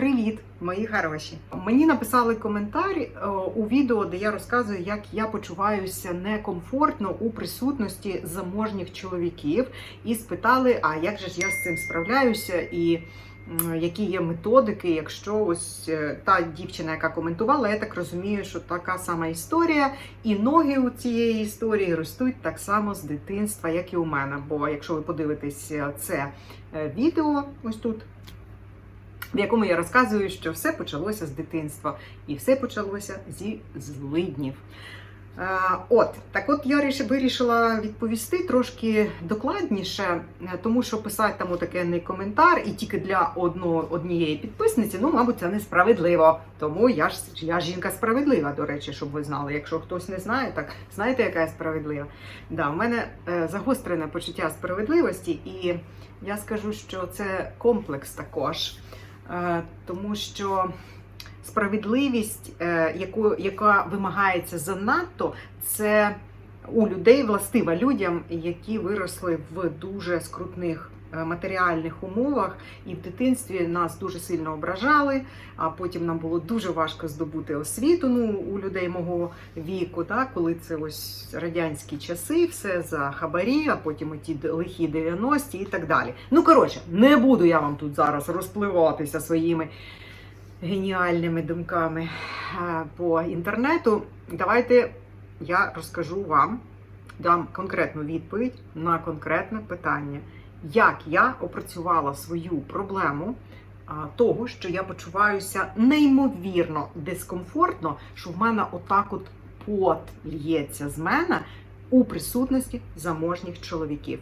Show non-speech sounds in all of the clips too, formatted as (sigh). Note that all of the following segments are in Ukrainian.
Привіт, мої хороші! Мені написали коментар е, у відео, де я розказую, як я почуваюся некомфортно у присутності заможніх чоловіків, і спитали, а як же ж я з цим справляюся, і які є методики, якщо ось е, та дівчина, яка коментувала, я так розумію, що така сама історія, і ноги у цієї історії ростуть так само з дитинства, як і у мене. Бо якщо ви подивитесь е, це відео, ось тут в якому я розказую, що все почалося з дитинства, і все почалося зі злиднів. Е, От, так от я вирішила відповісти трошки докладніше, е, тому що писати там отакенний коментар і тільки для одно, однієї підписниці, ну, мабуть, це несправедливо. Тому я ж я жінка справедлива, до речі, щоб ви знали. Якщо хтось не знає, так знаєте, яка я справедлива? Да, в мене е, загострене почуття справедливості, і я скажу, що це комплекс також. Е, тому що справедливість, е, яку, яка вимагається занадто, це у людей властива людям, які виросли в дуже скрутних матеріальних умовах, і в дитинстві нас дуже сильно ображали. А потім нам було дуже важко здобути освіту. Ну у людей мого віку, так, коли це ось радянські часи, все за хабарі, а потім ті лихі 90-ті і так далі. Ну коротше, не буду я вам тут зараз розпливатися своїми геніальними думками е, по інтернету. Давайте я розкажу вам, дам конкретну відповідь на конкретне питання, як я опрацювала свою проблему того, що я почуваюся неймовірно дискомфортно, що в мене отак от пот лється з мене у присутності заможніх чоловіків.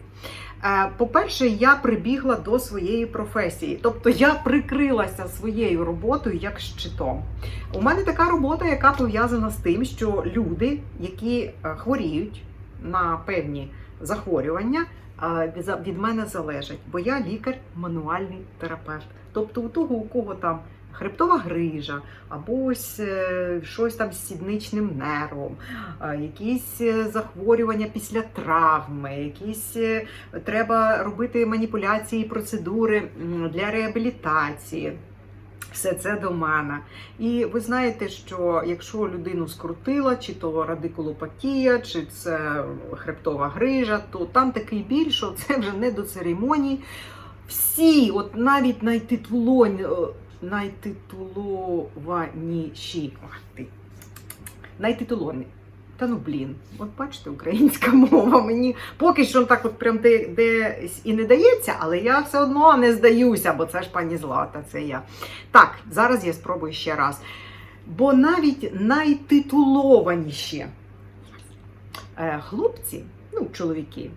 Е, По-перше, я прибігла до своєї професії, тобто я прикрилася своєю роботою як щитом. У мене така робота, яка пов'язана з тим, що люди, які е, хворіють на певні захворювання, за- від мене залежать, бо я лікар-мануальний терапевт. Тобто у того, у кого там хребтова грижа, або ось е, щось там з сідничним нервом, якісь е, захворювання після травми, якісь е, треба робити маніпуляції, процедури для реабілітації. Все це до мене. І ви знаєте, що якщо людину скрутила, чи то радикулопатія, чи це хребтова грижа, то там такий біль, що це вже не до церемоній. Всі, от навіть найтитулоні, найтитулованіші, ах найтитуловані. Та ну блін, от бачите, українська мова мені поки що так от прям де, десь і не дається, але я все одно не здаюся, бо це ж пані Злата, це я. Так, зараз я спробую ще раз. Бо навіть найтитулованіші е, хлопці, ну, чоловіки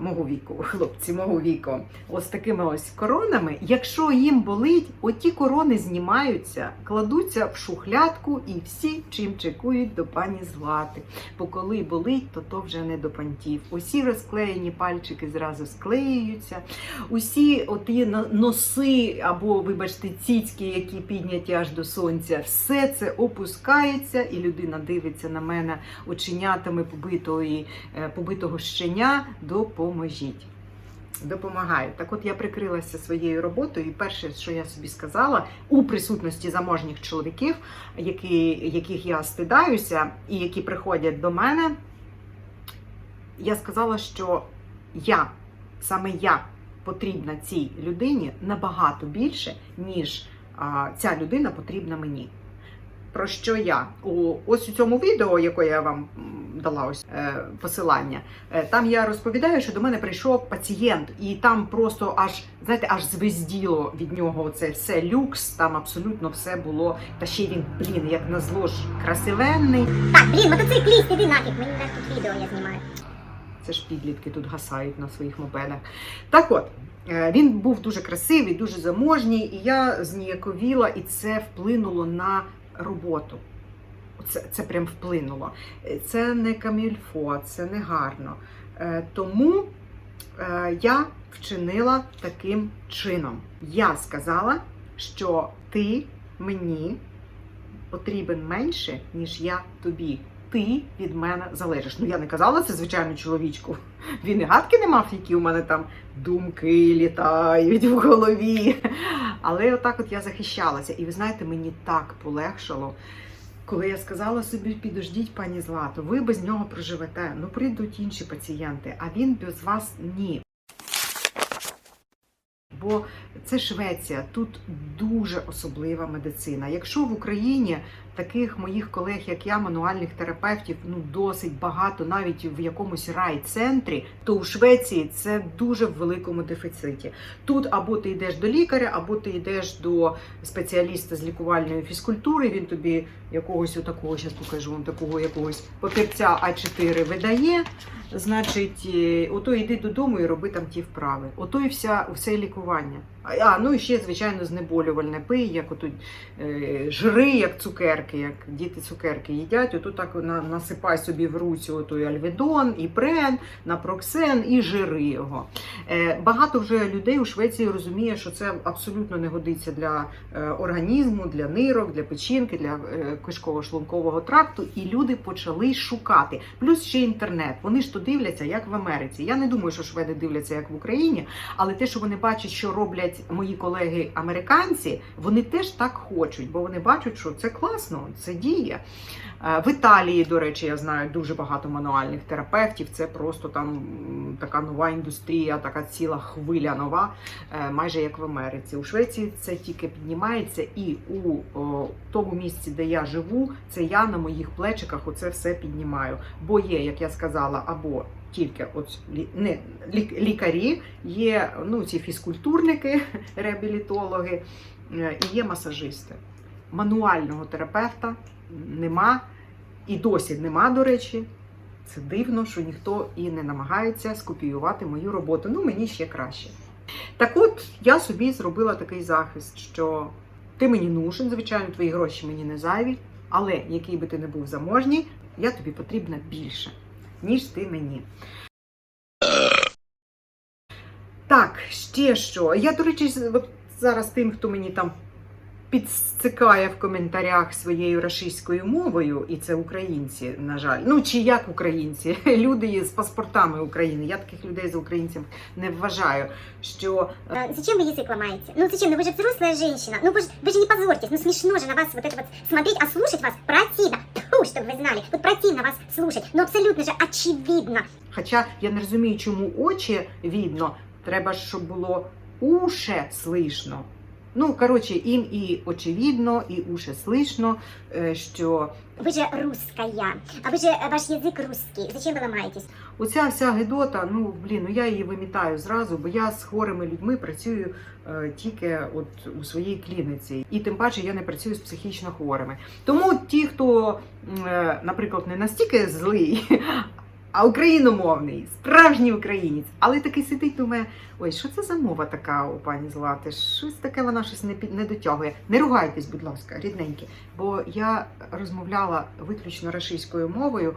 мого віку, (laughs) хлопці мого віку, ось такими ось коронами, якщо їм болить, оті корони знімаються, кладуться в шухлядку і всі чим чекують до пані Злати. Бо коли болить, то то вже не до пантів. Усі розклеєні пальчики зразу склеюються. Усі оті носи або, вибачте, цицьки, які підняті аж до сонця, все це опускається, і людина дивиться на мене оченятами побитої, е, побитого щеня. Допоможіть. Допомагаю. Так от я прикрилася своєю роботою, і перше, що я собі сказала, у присутності заможніх чоловіків, які, яких я стидаюся, і які приходять до мене, я сказала, що я, саме я потрібна цій людині набагато більше, ніж а, ця людина потрібна мені. Про що я? У, ось у цьому відео, яке я вам дала ось е, посилання, е, там я розповідаю, що до мене прийшов пацієнт, і там просто аж, знаєте, аж звезділо від нього це все люкс, там абсолютно все було. Та ще він, блін, як назло ж красивенний. Так, блін, мотоцикліст, іди нафіг, мені зараз тут відео я знімаю. Це ж підлітки тут гасають на своїх мопедах. Так от, е, він був дуже красивий, дуже заможній, і я зніяковіла, і це вплинуло на роботу. Це, це прям вплинуло. Це не камільфо, це не гарно. Е, Тому е, я вчинила таким чином. Я сказала, що ти мені потрібен менше, ніж я тобі. Ти від мене залежиш. Ну я не казала це, звичайно, чоловічку. Він і гадки не мав, які у мене там думки літають в голові. Але отак от я захищалася. І ви знаєте, мені так полегшало. Коли я сказала собі, підождіть, пані Злато, ви без нього проживете. Ну прийдуть інші пацієнти, а він без вас ні. Бо це Швеція, тут дуже особлива медицина. Якщо в Україні таких моїх колег, як я, мануальних терапевтів, ну досить багато, навіть в якомусь райцентрі, то у Швеції це дуже в великому дефіциті. Тут або ти йдеш до лікаря, або ти йдеш до спеціаліста з лікувальної фізкультури. Він тобі якогось отакого, зараз покажу вам такого якогось папірця А4 видає. Значить, е, ото йди додому і роби там ті вправи. Ото і вся все лікування. А, ну і ще, звичайно, знеболювальне пий, як ото е, жри, як цукерки, як діти цукерки їдять. Ото так на, насипай собі в руці отой альведон, і прен, напроксен і жири його. Е, багато вже людей у Швеції розуміє, що це абсолютно не годиться для е, організму, для нирок, для печінки, для е, кишково-шлункового тракту. І люди почали шукати. Плюс ще інтернет. Вони ж то дивляться, як в Америці. Я не думаю, що шведи дивляться як в Україні, але те, що вони бачать, що роблять мої колеги американці, вони теж так хочуть, бо вони бачать, що це класно, це діє. Е, В Італії, до речі, я знаю дуже багато мануальних терапевтів. Це просто там така нова індустрія, така ціла хвиля нова, е, майже як в Америці. У Швеції це тільки піднімається, і у тому місці, де я живу, це я на моїх плечиках оце все піднімаю. Бо є, як я сказала, або тільки от не лікарі, є ну ці фізкультурники, (laughs) реабілітологи, е, і є масажисти. Мануального терапевта нема і досі нема, до речі. Це дивно, що ніхто і не намагається скопіювати мою роботу. Ну, мені ще краще. Так от, я собі зробила такий захист, що ти мені нужен, звичайно, твої гроші мені не зайві, але який би ти не був заможній, я тобі потрібна більше, ніж ти мені. Так, ще що. Я, до речі, от зараз тим, хто мені там підстикає в коментарях своєю рашистською мовою, і це українці, на жаль. Ну чи як українці, (laughs) люди з паспортами України. Я таких людей за українцям не вважаю. Що е, А, Зачем вы язык ломаете? Ну зачем? Ну вы же взрослая женщина. Ну вы же, вы же не позорьтесь. Ну смешно же на вас вот это вот смотреть, а слушать вас противно. Фу, чтобы вы знали. Вот противно вас слушать. Ну абсолютно же очевидно. Хоча я не розумію, чому очі видно, треба, ж, щоб було уше слышно. Ну, коротше, їм і очевидно, і уше слышно, е, що Вы же русская. А вы же, э, ваш язык русский. Зачем вы ломаетесь? Оця вся гидота, ну блін, ну я її вимітаю зразу, бо я з хворими людьми працюю е, тільки от у своїй клініці, і тим паче я не працюю з психічно хворими. Тому ті, хто, м, е, наприклад, не настільки злий, а україномовний, справжній українець, але такий сидить, думає, ой, що це за мова така у пані Злати? Щось таке вона щось не не дотягує. Не ругайтесь, будь ласка, рідненькі. Бо я розмовляла виключно рашистською мовою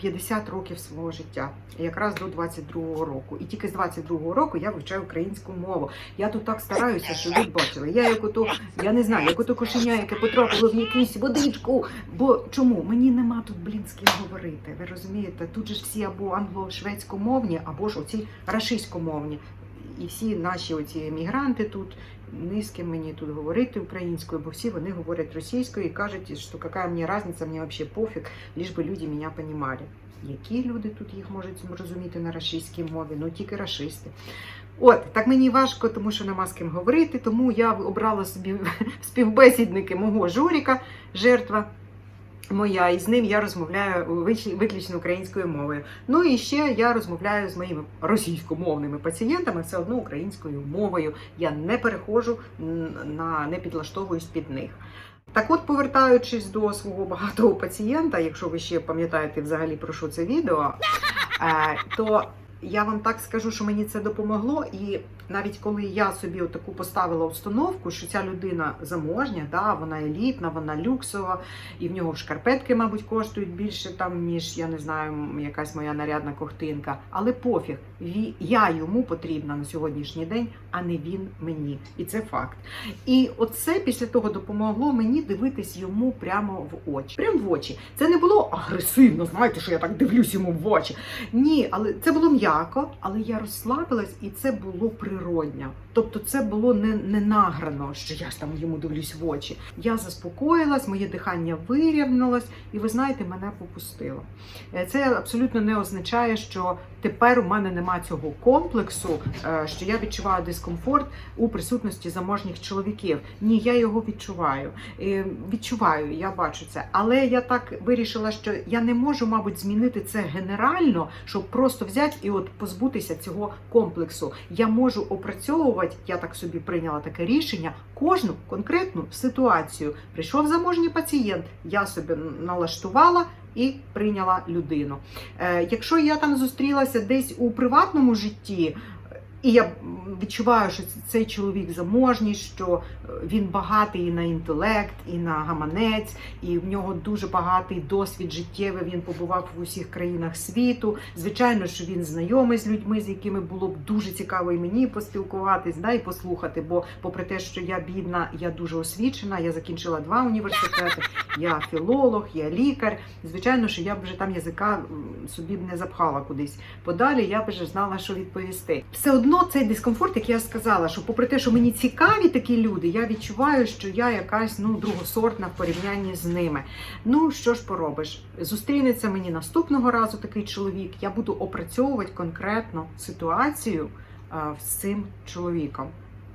50 років свого життя, якраз до 22-го року. І тільки з 22-го року я вивчаю українську мову. Я тут так стараюся, що ви бачили. Я як ото, я не знаю, як ото кошеня, яке потрапило в якусь водичку. Бо чому? Мені нема тут, блін, з ким говорити. Ви розумієте? Тут же ж всі або англо-шведськомовні, або ж оці рашистськомовні. І всі наші оці емігранти тут ні мені тут говорити українською, бо всі вони говорять російською і кажуть, що яка мені різниця, мені взагалі пофіг, лиш би люди мене розуміли. Які люди тут їх можуть зрозуміти на рашистській мові? Ну тільки рашисти. От так мені важко, тому що нема з ким говорити. Тому я обрала собі (laughs) співбесідники мого Журіка, жертва моя, і з ним я розмовляю виключно українською мовою. Ну і ще я розмовляю з моїми російськомовними пацієнтами все одно українською мовою. Я не перехожу на не підлаштовуюсь під них. Так от, повертаючись до свого багатого пацієнта, якщо ви ще пам'ятаєте взагалі про що це відео, е, то я вам так скажу, що мені це допомогло. І навіть коли я собі таку поставила установку, що ця людина заможня, да, вона елітна, вона люксова, і в нього шкарпетки, мабуть, коштують більше там, ніж я не знаю, якась моя нарядна кохтинка. Але пофіг, я йому потрібна на сьогоднішній день, а не він мені. І це факт. І оце після того допомогло мені дивитись йому прямо в очі. Прямо в очі. Це не було агресивно, знаєте, що я так дивлюсь йому в очі. Ні, але це було м'яко. М'яко, але я розслабилась, і це було природньо. Тобто, це було не, не награно, що я ж там йому дивлюсь в очі. Я заспокоїлась, моє дихання вирівнялось, і ви знаєте, мене попустило. Е, Це абсолютно не означає, що тепер у мене нема цього комплексу, е, що я відчуваю дискомфорт у присутності заможніх чоловіків. Ні, я його відчуваю. Відчуваю, я бачу це. Але я так вирішила, що я не можу, мабуть, змінити це генерально, щоб просто взяти і от позбутися цього комплексу. Я можу опрацьовувати, я так собі прийняла таке рішення, кожну конкретну ситуацію. Прийшов заможній пацієнт, я собі налаштувала. І прийняла людину. Е, якщо я там зустрілася десь у приватному житті, і я відчуваю, що цей чоловік заможній, що е, він багатий і на інтелект, і на гаманець, і в нього дуже багатий досвід життєвий. Він побував в усіх країнах світу. Звичайно, що він знайомий з людьми, з якими було б дуже цікаво і мені поспілкуватись, да, і послухати. Бо, попри те, що я бідна, я дуже освічена. Я закінчила два університети. (laughs) Я філолог, я лікар. Звичайно, що я б вже там язика собі б не запхала кудись подалі. Я б вже знала, що відповісти. Все одно цей дискомфорт, як я сказала, що попри те, що мені цікаві такі люди, я відчуваю, що я якась ну другосортна в порівнянні з ними. Ну що ж поробиш? Зустрінеться мені наступного разу такий чоловік. Я буду опрацьовувати конкретно ситуацію з цим чоловіком.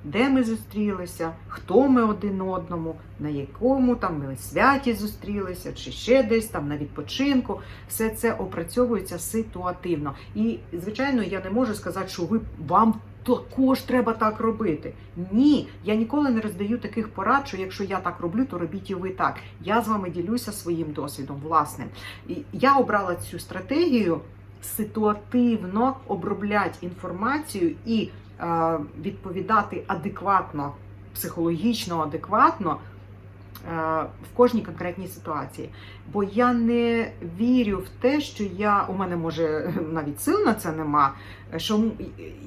Де ми зустрілися, хто ми один одному, на якому там ми святі зустрілися, чи ще десь там на відпочинку. Все це опрацьовується ситуативно. І, звичайно, я не можу сказати, що ви вам також треба так робити. Ні, я ніколи не роздаю таких порад, що якщо я так роблю, то робіть і ви так. Я з вами ділюся своїм досвідом власним. І я обрала цю стратегію ситуативно обробляти інформацію і відповідати адекватно, психологічно адекватно е, в кожній конкретній ситуації. Бо я не вірю в те, що я у мене може навіть сил на це нема. Що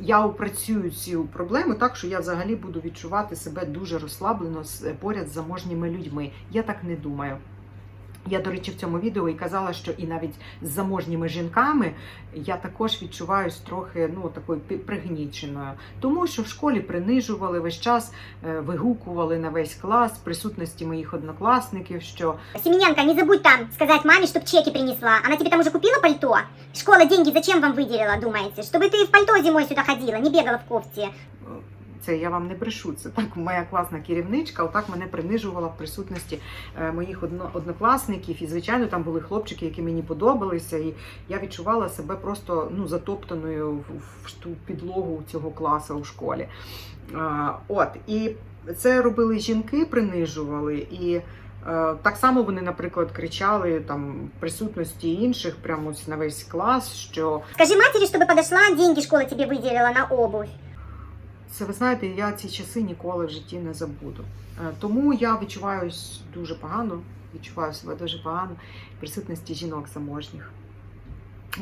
я опрацюю цю проблему так, що я взагалі буду відчувати себе дуже розслаблено поряд з заможніми людьми. Я так не думаю. Я, до речі, в цьому відео і казала, що і навіть з заможніми жінками я також відчуваюсь трохи ну такою пі- пригніченою, тому що в школі принижували весь час, е, вигукували на весь клас в присутності моїх однокласників, що Семененко, не забудь там сказать маме, чтоб чеки принесла. Она тебе там уже купила пальто? Школа деньги зачем вам выделила, думаете? Чтобы ты в пальто зимой сюда ходила, не бегала в кофте. це я вам не брешу. Це так моя класна керівничка. Отак мене принижувала в присутності е, моїх одно- однокласників. І звичайно, там були хлопчики, які мені подобалися, і я відчувала себе просто ну затоптаною в, ту підлогу цього класу у школі. От і це робили жінки, принижували і. е, Так само вони, наприклад, кричали там присутності інших, прямо ось на весь клас, що Скажи матери, чтобы подошла, деньги школа тебе выделила на обувь. Це ви знаєте, я ці часи ніколи в житті не забуду. Е, Тому я відчуваюсь дуже погано, відчуваю себе дуже погано в присутності жінок заможніх.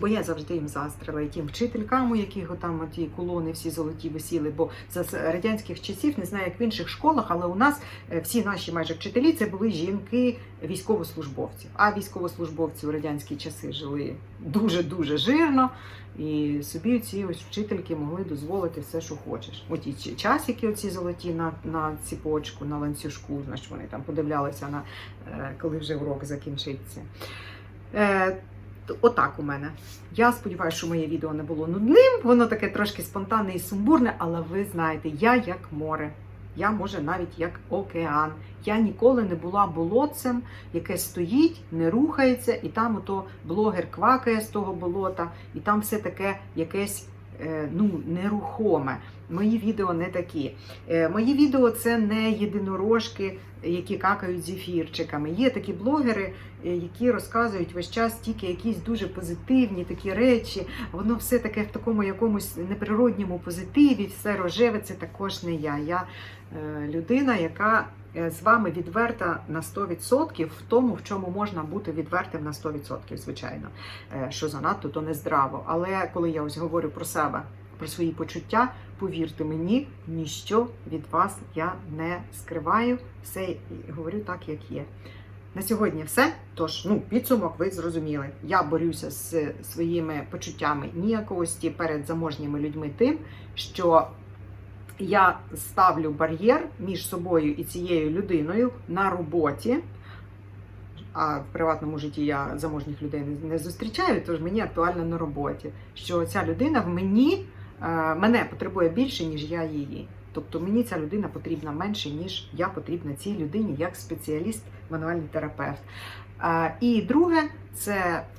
Бо я завжди їм застрила і тим вчителькам, у яких там ті колони всі золоті висіли. Бо за радянських часів не знаю, як в інших школах, але у нас е, всі наші майже вчителі це були жінки військовослужбовці. А військовослужбовці у радянські часи жили дуже дуже жирно. І собі ці ось вчительки могли дозволити все, що хочеш. Оті часики, оці золоті на, на ціпочку, на ланцюжку, значить вони там подивлялися на е, коли вже урок закінчиться. Отак у мене. Я сподіваюся, що моє відео не було нудним. Воно таке трошки спонтанне і сумбурне, але ви знаєте, я як море. Я може навіть як океан. Я ніколи не була болотцем, яке стоїть, не рухається, і там ото блогер квакає з того болота, і там все таке якесь ну, нерухоме. Мої відео не такі. Е, Мої відео це не єдинорожки, які какають зефірчиками. Є такі блогери, е, які розказують весь час тільки якісь дуже позитивні такі речі. Воно все таке в такому якомусь неприродньому позитиві, все рожеве. Це також не я. Я е, людина, яка е, з вами відверта на 100% в тому, в чому можна бути відвертим на 100%, звичайно, Е, що занадто то не здраво. Але коли я ось говорю про себе, про свої почуття, повірте мені, ніщо від вас я не скриваю. Все говорю так, як є. На сьогодні все. Тож, ну, підсумок ви зрозуміли. Я борюся з своїми почуттями ніяковості перед заможніми людьми тим, що я ставлю бар'єр між собою і цією людиною на роботі. А в приватному житті я заможних людей не- зустрічаю, тож мені актуально на роботі. Що ця людина в мені е, мене потребує більше, ніж я її. Тобто мені ця людина потрібна менше, ніж я потрібна цій людині як спеціаліст, мануальний терапевт. Е, І друге це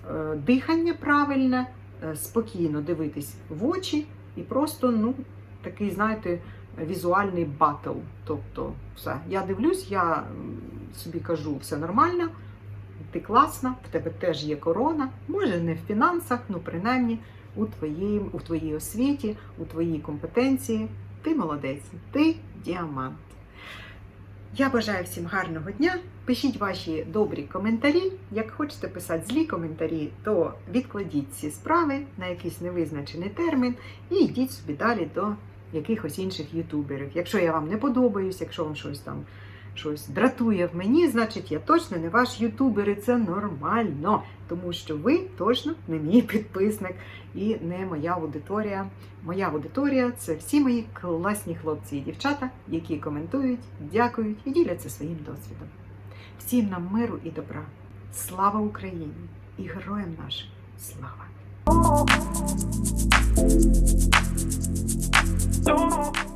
е, дихання правильне, спокійно дивитись в очі і просто, ну, такий, знаєте, візуальний батл. Тобто, все. Я дивлюсь, я собі кажу, все нормально, ти класна, в тебе теж є корона. Може, не в фінансах, ну принаймні у твоїй, у твоїй освіті, у твоїй компетенції. Ти молодець, ти діамант. Я бажаю всім гарного дня. Пишіть ваші добрі коментарі. Як хочете писати злі коментарі, то відкладіть ці справи на якийсь невизначений термін і йдіть собі далі до якихось інших ютуберів. Якщо я вам не подобаюсь, якщо вам щось там щось дратує в мені, значить я точно не ваш ютубер, і це нормально, тому що ви точно не мій підписник і не моя аудиторія. Моя аудиторія це всі мої класні хлопці і дівчата, які коментують, дякують і діляться своїм досвідом. Всім нам миру і добра. Слава Україні і героям нашим слава! Don't